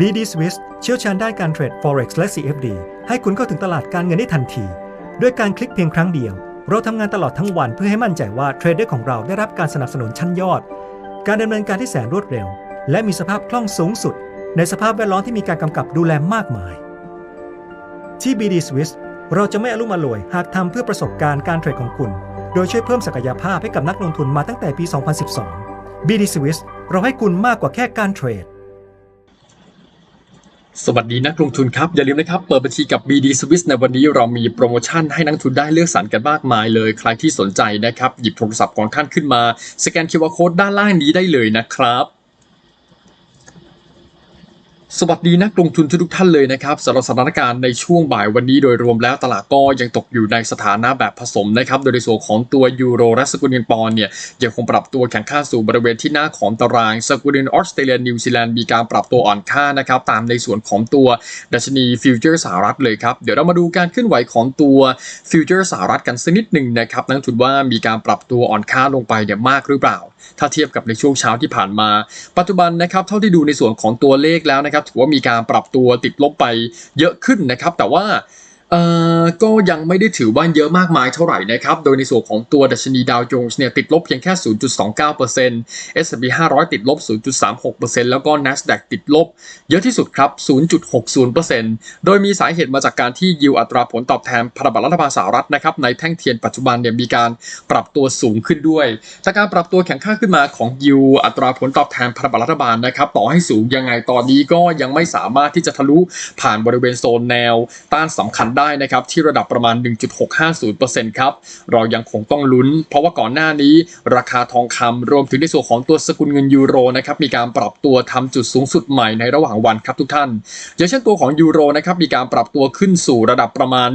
BD Swiss เชี่ยวชาญด้านการเทรด Forex และ CFD ให้คุณเข้าถึงตลาดการเงินได้ทันที ด้วยการคลิกเพียงครั้งเดียว เราทำงานตลอดทั้งวันเพื่อให้มั่นใจว่าเทรดเดอร์ของเราได้รับการสนับสนุนชั้นยอด การดำเนินการที่แสนรวดเร็ว และมีสภาพคล่องสูงสุด ในสภาพแวดล้อมที่มีการกำกับดูแลมากมาย ที่ BD Swiss เราจะไม่อลุ่มอล่วยหากทำเพื่อประสบการณ์การเทรดของคุณ โดยช่วยเพิ่มศักยภาพให้กับนักลงทุนมาตั้งแต่ปี 2012 BD Swiss เราให้คุณมากกว่าแค่การเทรด สวัสดีนักลงทุนครับ อย่าลืมนะครับ เปิดบัญชีกับ BD Swiss ในวันนี้เรามีโปรโมชั่นให้นักทุนได้เลือกสรรกันมากมายเลย ใครที่สนใจนะครับ หยิบโทรศัพท์ของท่านขึ้นมา สแกน QR Code ด้านล่างนี้ได้เลยนะครับ สวัสดีนักลงทุนทุกท่านเลยนะครับสำหรับสถานการณ์ในช่วงบ่ายวันนี้โดยรวมแล้วตลาดก็ยังตกอยู่ในสถานะแบบผสมนะครับโดยในส่วนของตัวยูโรและสกุลเงินปอนด์เนี่ยยังคงปรับตัวแข็งค่าสู่บริเวณที่หน้าของตารางสกุลเงินออสเตรเลียนิวซีแลนด์มีการปรับตัวอ่อนค่านะครับตามในส่วนของตัวดัชนีฟิวเจอร์สหรัฐเลยครับเดี๋ยวเรามาดูการเคลื่อนไหวของตัวฟิวเจอร์สหรัฐกันสักนิดหนึ่งนะครับนักลงทุนว่ามีการปรับตัวอ่อนค่าลงไปเนี่ยมากหรือเปล่าถ้าเทียบกับในช่วงเช้าที่ผ่านมา ปัจจุบันนะครับเท่าที่ดูในส่วนของตัวเลขแล้วนะครับถือว่ามีการปรับตัวติดลบไปเยอะขึ้นนะครับ แต่ว่า เอ่อก็ยังไม่ได้ถือว่าเยอะมากมายเท่าไหร่นะครับ โดยในส่วนของตัวดัชนีดาวโจนส์เนี่ยติดลบเพียงแค่ 0.29% S&P 500 ติดลบ 0.36%แล้วก็ NASDAQ ติดลบ เยอะที่สุดครับ 0.60%โดยมีสาเหตุมาจากการที่ยิวอัตราผลตอบแทนพันธบัตรรัฐบาลสหรัฐนะครับในแท่งเทียนปัจจุบันเนี่ยมีการปรับตัวสูงขึ้นด้วย จากการปรับตัวแข็งค่าขึ้นมาของยิวอัตราผลตอบแทนพันธบัตรรัฐบาลนะครับต่อให้สูงยังไงตอนนี้ก็ยังไม่สามารถที่จะทะลุผ่านบริเวณโซนแนวต้านสำคัญได้นะครับที่ระดับประมาณ 1.650%ครับเรายังคงต้องลุ้น เพราะว่าก่อนหน้านี้ ราคาทองคำรวมถึงในส่วนของตัวสกุลเงินยูโรนะครับมีการปรับตัวทำจุดสูงสุดใหม่ในระหว่างวันครับทุกท่านอย่างเช่นตัวของยูโรนะครับมีการปรับตัวขึ้นสู่ระดับประมาณ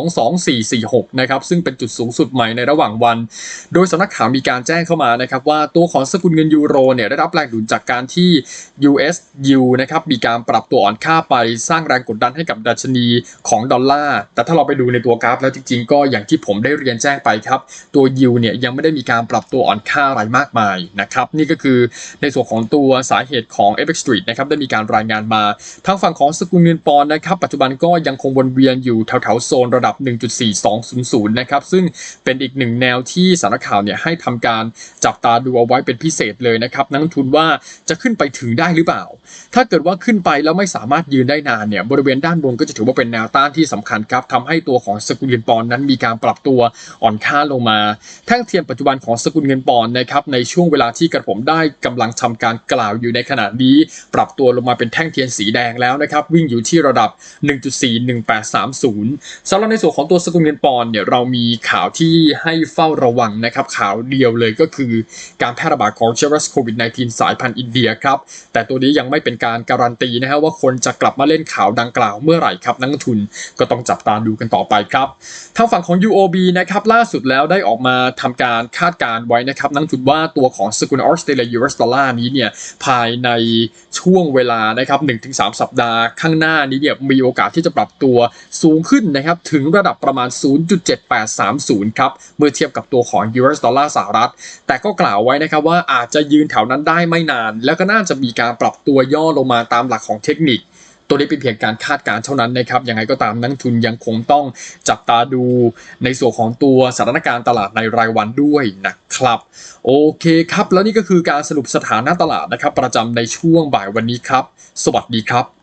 1.22446 นะครับซึ่งเป็นจุดสูงสุดใหม่ในระหว่างวัน โดยสำนักข่าวมีการแจ้งเข้ามานะครับว่าตัวของสกุลเงินยูโรเนี่ยได้รับแรงดุลจากการที่ US U นะครับมีการปรับตัวอ่อนค่าไปสร้างแรงกดดันให้กับดัชนีของดอลลาร์ แต่ถ้าเราไปดูในตัวกราฟแล้วจริงๆ ก็อย่างที่ผมได้เรียนแจ้งไปครับ ตัว U เนี่ยยังไม่ได้มีการปรับตัวอ่อนค่าอะไรมากมายนะครับ นี่ก็คือในส่วนของตัวสาเหตุของ FX Street นะครับได้มีการรายงานมา ทางฝั่งของสกุลเงินปอนด์นะครับ ปัจจุบันก็ยังคงวนเวียนอยู่แถวๆโซนระดับ 1.4200 นะครับ ซึ่งเป็นอีกหนึ่งแนวที่สารข่าวเนี่ยให้ทำการจับตาดูเอาไว้เป็นพิเศษเลยนะครับนักลงทุนว่าจะขึ้นไปถึงได้หรือเปล่า ถ้าเกิดว่าขึ้นไปแล้วไม่สามารถยืนได้นานเนี่ยบริเวณด้านบนก็จะถือว่าเป็นแนวต้านที่สำคัญครับทำให้ตัวของสกุลเงินปอนด์นั้นมีการปรับตัวอ่อนค่าลงมา แท่งเทียมปัจจุบันของสกุลเงินปอนด์นะครับในช่วงเวลาที่กระผมได้กำลังทำการกล่าวอยู่ในขณะนี้ ปรับตัวลงมาเป็นแท่งเทียนสีแดงแล้วนะครับวิ่งอยู่ที่ระดับ 1.41830สำหรับในส่วนของตัวสกุลเงินปอนด์เนี่ยเรามีข่าวที่ให้เฝ้าระวังนะครับข่าวเดียวเลยก็คือการแพร่ระบาดของเชื้อไวรัสโควิด -19 สายพันธุ์อินเดียครับแต่ตัวนี้ยังไม่เป็นการการันตีนะฮะว่าคนจะกลับมาเล่นข่าวดังกล่าวเมื่อไหร่ครับนักทุนก็ต้องจับตาดูกันต่อไปครับทางฝั่งของ UOB นะครับล่าสุดแล้วได้ออกมาทำการคาดการณ์ไว้นะครับนักลงทุนว่าตัวของสกุลออสเตรเลีย US ดอลลาร์นี้เนี่ยภายในช่วงเวลานะครับ1-3 สัปดาห์ข้างหน้านี้เนี่ยมีโอกาสที่จะปรับตัวสูงขึ้นนะครับถึงระดับประมาณ 0.7830 ครับเมื่อเทียบกับตัวของ US ดอลลาร์สหรัฐ แต่ก็กล่าวไว้นะครับว่าอาจจะยืนแถวนั้นได้ไม่นาน แล้วก็น่าจะมีการปรับตัวย่อลงมาตามหลักของเทคนิค ตัวนี้เป็นเพียงการคาดการณ์เท่านั้นนะครับยังไงก็ตามนักทุนยังคงต้องจับตาดูในส่วนของตัวสถานการณ์ตลาดในรายวันด้วยนะครับ โอเคครับ แล้วนี่ก็คือการสรุปสถานะตลาดนะครับ ประจำในช่วงบ่ายวันนี้ครับ สวัสดีครับ